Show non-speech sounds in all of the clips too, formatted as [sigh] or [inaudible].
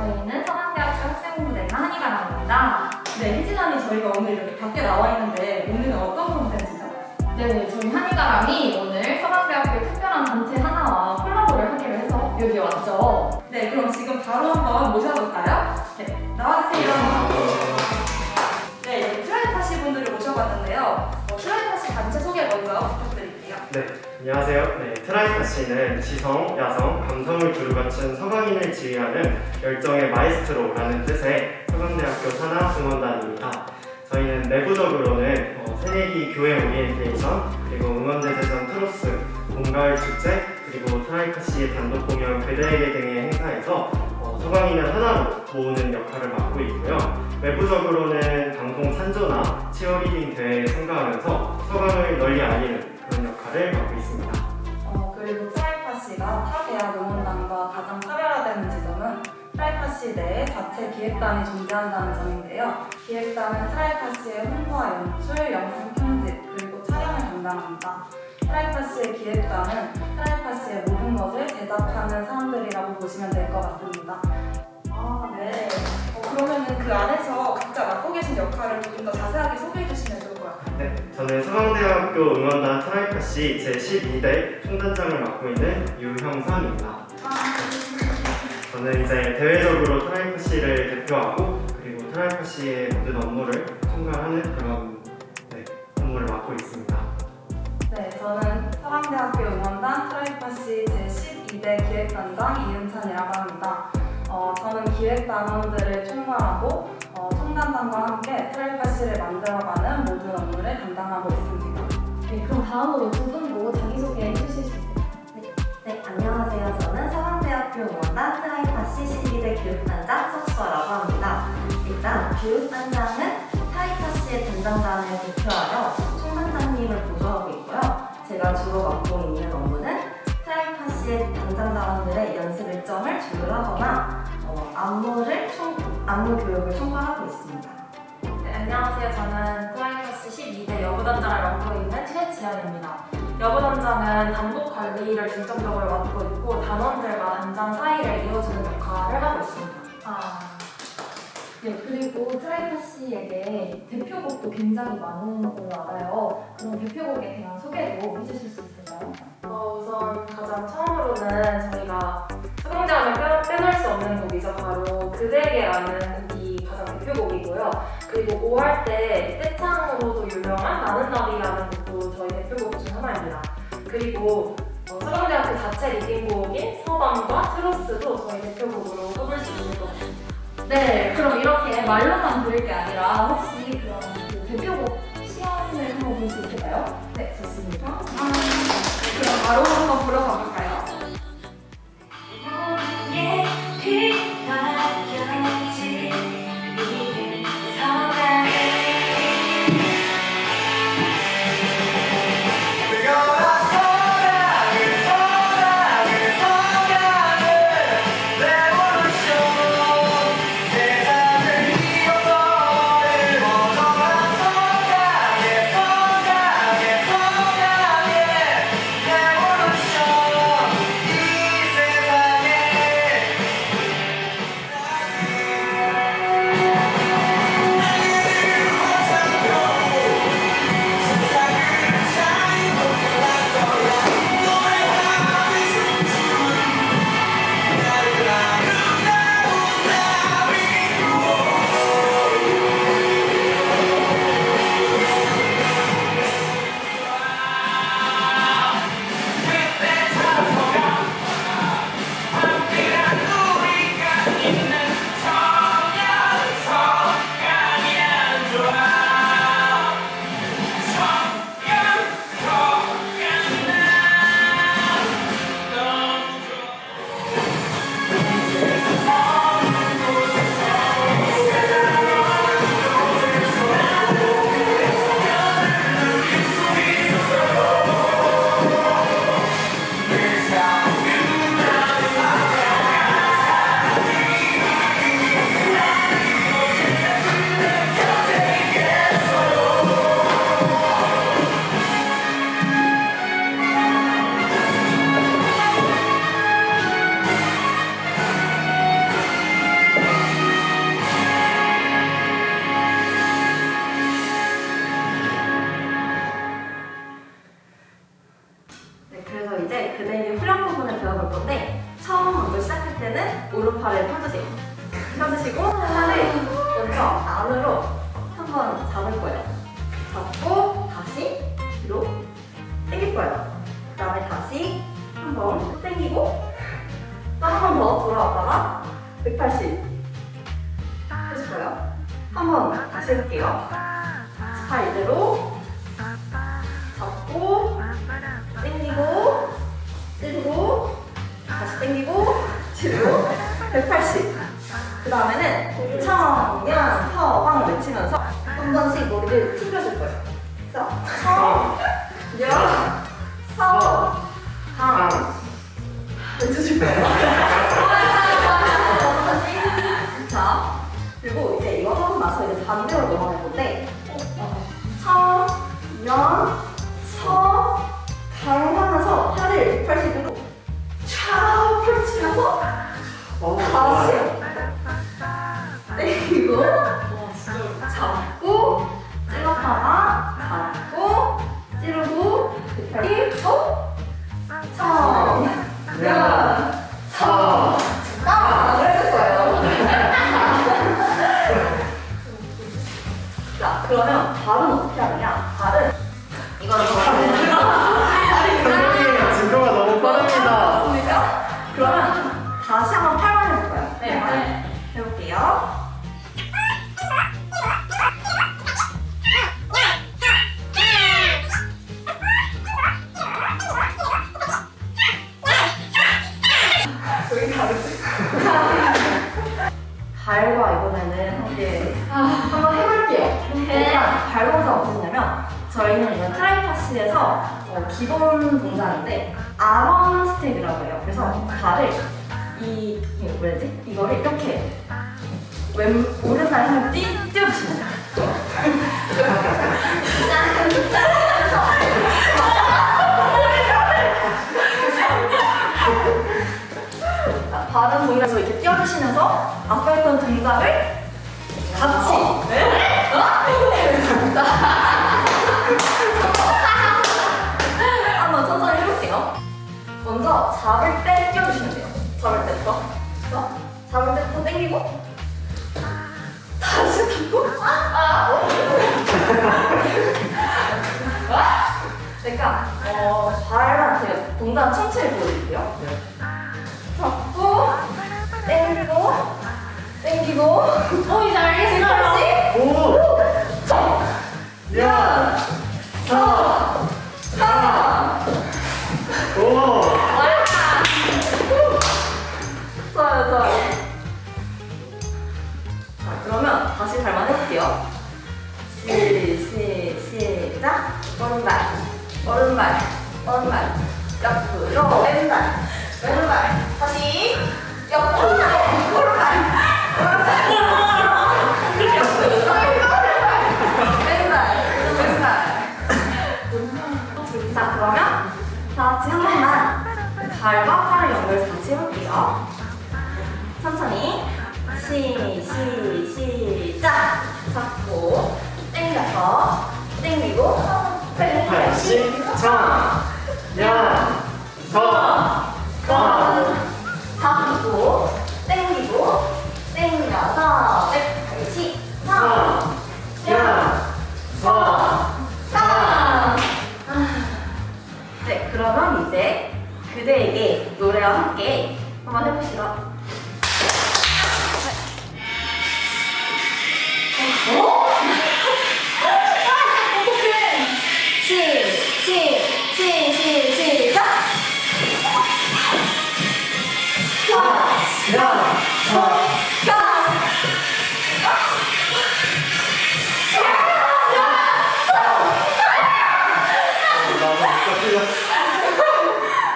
저희는 서강대학교 학생부대사 한이가랑입니다. 네, 희진아니 저희가 오늘 이렇게 밖에 나와 있는데 오늘은 어떤 콘텐츠죠? 네, 저희 한이가람이 오늘 서강대학교 특별한 단체 하나와 콜라보를 하기로 해서 여기 왔죠. 네, 그럼 지금 바로 한번 모셔볼까요? 네, 나와주세요. 네, 트라이파시 분들을 모셔봤는데요. 어, 트라이파시 단체 소개 먼저 부탁드릴게요. 네, 안녕하세요. 네, 트라이파 씨는 지성, 야성, 감성을 두루 갖춘 서강인을 지휘하는 열정의 마이스트로라는 뜻의 서강대학교 산하 응원단입니다. 저희는 내부적으로는 어, 새내기 교회 오리엔테이션, 그리고 응원대제전 트로스, 봄가을 축제, 그리고 트라이파 씨의 단독 공연 그대에게 등의 행사에서 어, 서강인을 하나로 모으는 역할을 맡고 있고요. 외부적으로는 방송 찬조나 치어리딩 대회에 참가하면서 서강을 널리 알리는 역할을 맡고 있습니다. 어, 그리고 트라이파시가 타 대학 응원단과 가장 차별화되는 지점은 트라이파시 내에 자체 기획단이 존재한다는 점인데요. 기획단은 트라이파시의 홍보와 연출, 영상 편집, 그리고 촬영을 담당합니다. 트라이파시의 기획단은 트라이파시의 모든 것을 제작하는 사람들이라고 보시면 될 것 같습니다. 아, 네. 어, 그러면은 그 안에서 각자 맡고 계신 역할을 조금 더 자세하게 소개해 주시면 좋을 것 같아요. 네, 저는 서강대학교 응원단 트라이파 씨 제12대 총단장을 맡고 있는 유형선입니다. 저는 이제 대외적으로 트라이파 씨를 대표하고 그리고 트라이파 씨의 모든 업무를 총괄하는 그런 네, 업무를 맡고 있습니다. 네, 저는 서강대학교 응원단 트라이파시 제12대 기획단장 이은찬이라고 합니다. 어, 저는 기획단원들을 총괄하고 어, 총단장과 함께 트라이파시를 만들어가는 모든 업무를 담당하고 있습니다. 네, 그럼 다음으로 두 분도 자기소개 해 주실 수 있어요? 네, 안녕하세요. 저는 서강대학교 응원단 트라이파시 12대 교육단장 석수아라고 합니다. 일단 교육단장은 트라이파시의 단장단을 대표하여 총단장님을 보조하고 있고요. 제가 주로 맡고 있는 업무는 트라이파시의 단장단원들의 연습 일정을 조율하거나 어, 안무를 총, 안무 교육을 총괄하고 있습니다. 네, 안녕하세요. 저는 트라이커스 12대 여부단장을 맡고 있는 최지연입니다. 여부단장은 단독 관리를 중점적으로 맡고 있고 단원들과 단장 사이를 이어주는 역할을 하고 있습니다. 아, 네, 그리고 트라이파 씨에게 대표곡도 굉장히 많은 걸로 알아요. 그럼 대표곡에 대한 소개도 해주실 수 있을까요? 어, 우선 가장 처음으로는 저희가 빼- 빼놓을 수 없는 곡이죠. 바로 그대에게라는 곡이 가장 대표곡이고요. 그리고 5월 때 떼창으로도 유명한 나는 나비라는 곡도 저희 대표곡 중 하나입니다. 그리고 어, 수강대학교 자체 리딩곡인 서방과 트로스도 저희 대표곡으로 꼽을 수 있을 것 같습니다. 네, 그럼 이렇게 말로만 들을 게 아니라 혹시 그럼 그 대표곡 시연을 한번 볼 수 있을까요? 네, 좋습니다. 아, 그럼 바로 건데 처음 먼저 시작할 때는 오른팔을 펴주세요. 펴주시고 팔을 먼저 안으로 한번 잡을 거예요. 잡고 다시 뒤로 당길 거예요. 그 다음에 다시 한번 당기고 또 한 번 더 돌아왔다가 180 해줄 거예요. 한번 다시 해볼게요. 팔 이대로 청 기본 동작인데 아런 스텝이라고 해요. 그래서 발을 이 이거 뭐지? 이거를 이렇게 왼 오른발 향해 띄 띄워주시면 돼요. 자, 발은 동작에서 이렇게 띄워주시면서 아까 했던 동작을 같이 한번 잡을 때 띄워주시면 돼요. 잡을 때부터. 그래서 잡을 때부터 당기고 다시 잡고 아! 아! 그러니까 어, 제가 동작 천천히 보여드릴게요. 잡 오른발. 옆으로, 왼발, 왼발. 다시. 옆으로, 오른발, 오른발. 옆으로, 왼발, 왼발. 자, 그러면 다 같이 한 번만 발과 팔을 연결 다시 해볼게요. 천천히 시, 시, 시작 잡고 당겨서 당기고 팔십 차! 야! 서! 가! 잡고 당기고 당겨서 180 사! 야! 서! 아. 네, 그러면 이제 그대에게 노래와 함께 한번 해보시죠.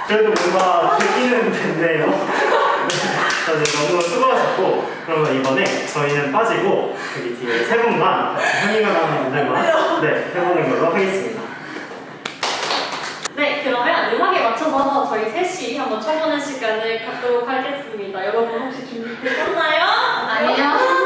그래도 뭔가 되기는 됐네요. 다들 너무 수고하셨고 그러면 이번에 저희는 빠지고 여기 뒤에 세 분만 같이 흥이가 나는 분들만 네 해보는 걸로 하겠습니다. 네, 그러면 음악에 맞춰서 저희 셋이 한번 쳐보는 시간을 갖도록 하겠습니다. 여러분 혹시 준비되셨나요? 아니요.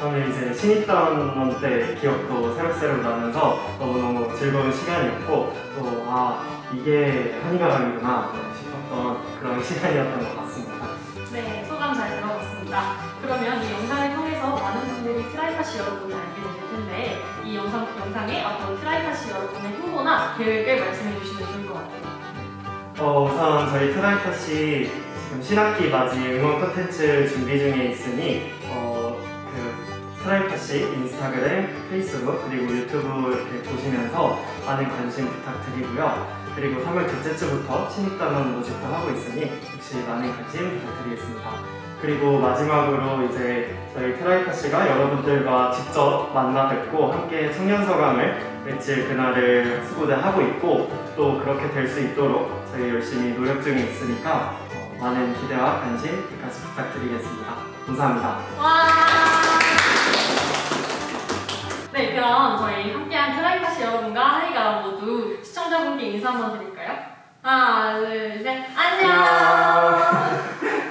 저는 이제 신입단원 때 기억도 새록새록 나면서 너무너무 즐거운 시간이었고 또 아 이게 한이가람이구나 싶었던 그런 [laughs] 시간이었던 것 같습니다. 네, 소감 잘 들어봤습니다. 그러면 이 영상을 통해서 많은 분들이 트라이카 씨 여러분을 알게 되실 텐데 이 영상, 영상에 트라이카 씨 여러분의 흥보나 계획을 말씀해 주시면 좋을 것 같아요. 어, 우선 저희 트라이퍼시 지금 신학기 맞이 응원 콘텐츠 준비 중에 있으니 트라이퍼시 인스타그램, 페이스북 그리고 유튜브 이렇게 보시면서 많은 관심 부탁드리고요. 그리고 3월 둘째 주부터 신입단원 모집도 하고 있으니 역시 많은 관심 부탁드리겠습니다. 그리고 마지막으로 이제 저희 트라이퍼시가 여러분들과 직접 만나 뵙고 함께 청년서강을 외칠 그날을 수고대 하고 있고 또 그렇게 될 수 있도록 저희 열심히 노력 중에 있으니까 어, 많은 기대와 관심 끝까지 부탁드리겠습니다. 감사합니다. 와! 네, 그럼 저희 함께한 트라이카 씨 여러분과 한이가 모두 시청자분께 인사 한번 드릴까요? 하나, 둘, 셋! 안녕. [laughs]